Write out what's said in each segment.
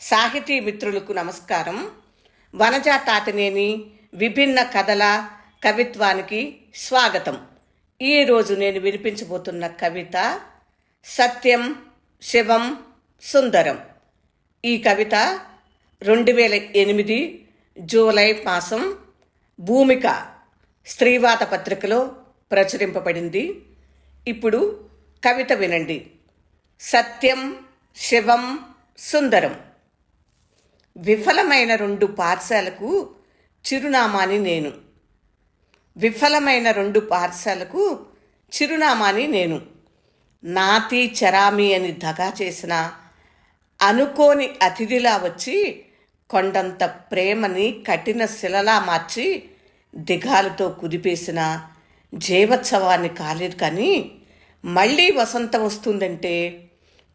సాహితీ మిత్రులకు నమస్కారం. వనజా తాతనేని విభిన్న కథల కవిత్వానికి స్వాగతం. ఈరోజు నేను వినిపించబోతున్న కవిత సత్యం శివం సుందరం. ఈ కవిత రెండు వేల ఎనిమిది జూలై మాసం భూమిక స్త్రీవాత పత్రికలో ప్రచురింపబడింది. ఇప్పుడు కవిత వినండి. సత్యం శివం సుందరం. విఫలమైన రెండు పాఠశాలకు చిరునామాని నేను. విఫలమైన రెండు పాఠశాలకు చిరునామాని నేను. నాతి చరామి అని దగా చేసిన అనుకోని అతిథిలా వచ్చి కొండంత ప్రేమని కఠిన శిలలా మార్చి దిగాలతో కుదిపేసిన జీవోత్సవాన్ని కాలేదు కానీ మళ్ళీ వసంతం వస్తుందంటే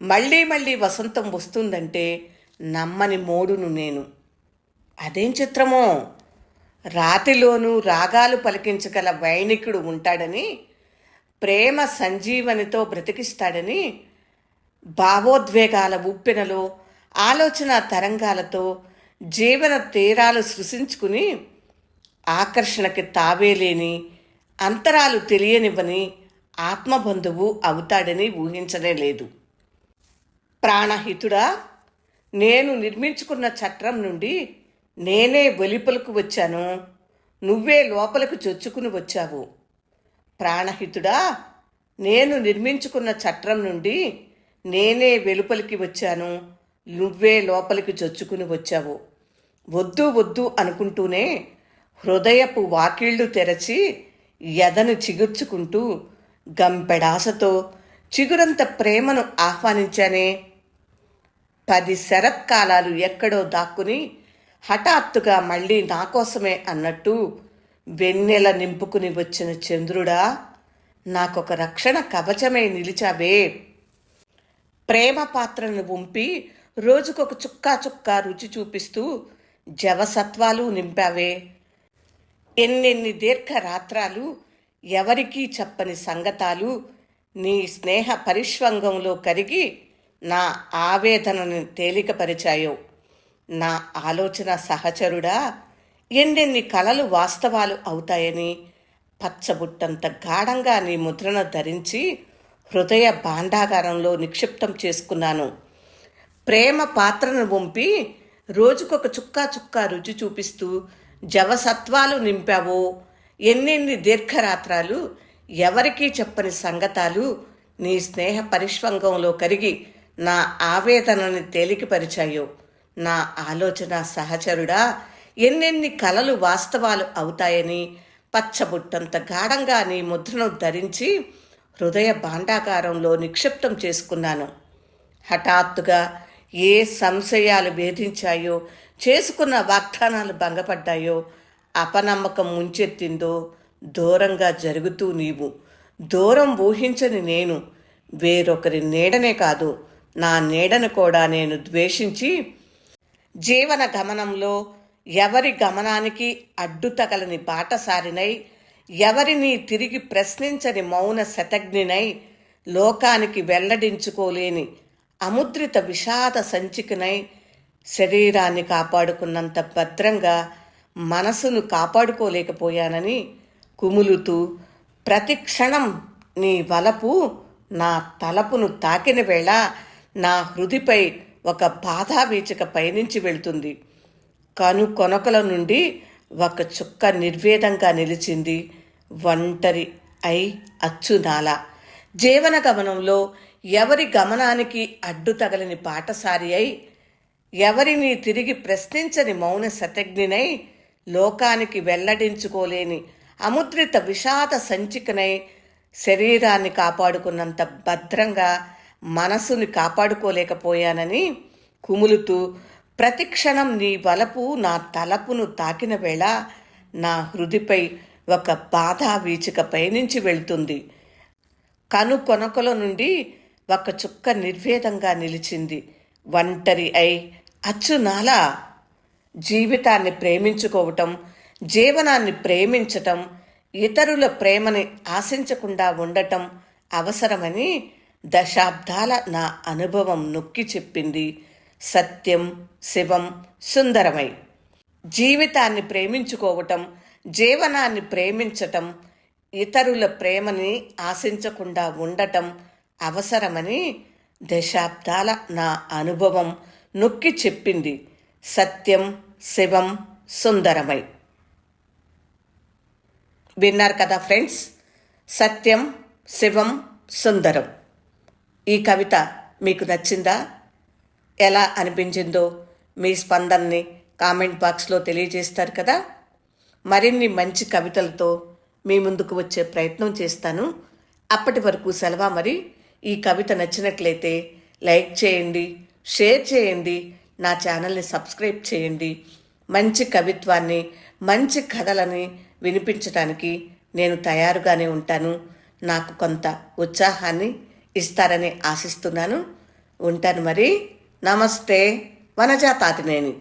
మళ్ళీ మళ్ళీ వసంతం వస్తుందంటే నమ్మని మోడును నేను. అదేం చిత్రమో? రాతిలోనూ రాగాలు పలికించగల వైణికుడు ఉంటాడని ప్రేమ సంజీవనితో బ్రతికిస్తాడని భావోద్వేగాల ఉప్పెనలో ఆలోచన తరంగాలతో జీవన తీరాలు సృష్టించుకుని ఆకర్షణకి తావేలేని అంతరాలు తెలియనివ్వని ఆత్మబంధువు అవుతాడని ఊహించనే లేదు. ప్రాణహితుడా? నేను నిర్మించుకున్న చట్రం నుండి నేనే వెలుపలకు వచ్చాను. నువ్వే లోపలకు చొచ్చుకుని వచ్చావు. ప్రాణహితుడా నేను నిర్మించుకున్న చట్రం నుండి నేనే వెలుపలికి వచ్చాను. నువ్వే లోపలికి చొచ్చుకుని వచ్చావు. వద్దు వద్దు అనుకుంటూనే హృదయపు వాకిళ్ళు తెరచి ఎదను చిగుర్చుకుంటూ గంపెడాసతో చిగురంత ప్రేమను ఆహ్వానించానే పది శరత్కాలాలు ఎక్కడో దాక్కుని హఠాత్తుగా మళ్ళీ నా కోసమే అన్నట్టు వెన్నెల నింపుకుని వచ్చిన చంద్రుడా నాకొక రక్షణ కవచమై నిలిచావే. ప్రేమ పాత్రను ఉంపి రోజుకొక చుక్కా చుక్కా రుచి చూపిస్తూ జవసత్వాలు నింపావే. ఎన్నెన్ని దీర్ఘ రాత్రాలు ఎవరికీ చెప్పని సంగతాలు నీ స్నేహ పరిష్వంగంలో కరిగి నా ఆవేదనని తేలికపరిచాయో? నా ఆలోచన సహచరుడా ఎన్నెన్ని కలలు వాస్తవాలు అవుతాయని పచ్చబుట్టంత గాఢంగా నీ ముద్రను ధరించి హృదయ భాండాగారంలో నిక్షిప్తం చేసుకున్నాను. ప్రేమ పాత్రను వంపి రోజుకొక చుక్కా చుక్కా రుచి చూపిస్తూ జవసత్వాలు నింపావో? ఎన్నెన్ని దీర్ఘరాత్రాలు ఎవరికీ చెప్పని సంగతాలు నీ స్నేహ పరిష్వంగంలో కరిగి నా ఆవేదనని తేలికపరిచాయో? నా ఆలోచన సహచరుడా ఎన్నెన్ని కలలు వాస్తవాలు అవుతాయని పచ్చబుట్టంత గాఢంగా నీ ముద్రను ధరించి హృదయ భాండాగారంలో నిక్షిప్తం చేసుకున్నాను. హఠాత్తుగా ఏ సంశయాలు వేధించాయో చేసుకున్న వాగ్దానాలు భంగపడ్డాయో అపనమ్మకం ముంచెత్తిందో దూరంగా జరుగుతూ నీవు దూరం ఊహించని నేను వేరొకరి నీడనే కాదు. నా నీడను కూడా నేను ద్వేషించి జీవన గమనంలో ఎవరి గమనానికి అడ్డు తగలని బాటసారినై ఎవరిని తిరిగి ప్రశ్నించని మౌన శతజ్ఞినై లోకానికి వెల్లడించుకోలేని అముద్రిత విషాద సంచికనై శరీరాన్ని కాపాడుకున్నంత భద్రంగా మనసును కాపాడుకోలేకపోయానని కుములుతూ ప్రతి క్షణం నీ వలపు నా తలపును తాకిన వేళ నా హృదిపై ఒక బాధావీచిక పయనించి వెళ్తుంది. కను కొనకల నుండి ఒక చుక్క నిర్వేదంగా నిలిచింది. ఒంటరి అయి అచ్చునాల జీవన గమనంలో ఎవరి గమనానికి అడ్డు తగలని పాటసారి అయి ఎవరిని తిరిగి ప్రశ్నించని మౌన శతజ్ఞినై లోకానికి వెల్లడించుకోలేని అముద్రిత విషాద సంచికనై శరీరాన్ని కాపాడుకున్నంత భద్రంగా మనసుని కాపాడుకోలేకపోయానని కుములుతూ ప్రతిక్షణం నీ వలపు నా తలపును తాకిన వేళ నా హృదిపై ఒక బాధా వీచిక పయనించి వెళ్తుంది. కను కొనకల నుండి ఒక చుక్క నిర్వేదంగా నిలిచింది. ఒంటరి అయి అచ్చునాలా జీవితాన్ని ప్రేమించుకోవటం జీవనాన్ని ప్రేమించటం ఇతరుల ప్రేమని ఆశించకుండా ఉండటం అవసరమని దశాబ్దాల నా అనుభవం నొక్కి చెప్పింది సత్యం శివం సుందరమై. జీవితాన్ని ప్రేమించుకోవటం జీవనాన్ని ప్రేమించటం ఇతరుల ప్రేమని ఆశించకుండా ఉండటం అవసరమని దశాబ్దాల నా అనుభవం నొక్కి చెప్పింది సత్యం శివం సుందరమై. విన్నారు కదా ఫ్రెండ్స్? సత్యం శివం సుందరం. ఈ కవిత మీకు నచ్చిందా? ఎలా అనిపించిందో మీ స్పందనని కామెంట్ బాక్స్లో తెలియజేస్తారు కదా? మరిన్ని మంచి కవితలతో మీ ముందుకు వచ్చే ప్రయత్నం చేస్తాను. అప్పటి వరకు సెలవా మరి? ఈ కవిత నచ్చినట్లయితే లైక్ చేయండి షేర్ చేయండి నా ఛానల్ని సబ్స్క్రైబ్ చేయండి. మంచి కవిత్వాన్ని మంచి కథలని వినిపించడానికి నేను తయారుగానే ఉంటాను. నాకు కొంత ఉత్సాహాన్ని ఇస్తారని ఆశిస్తున్నాను. ఉంటాను మరి. నమస్తే. వనజా తాతినేని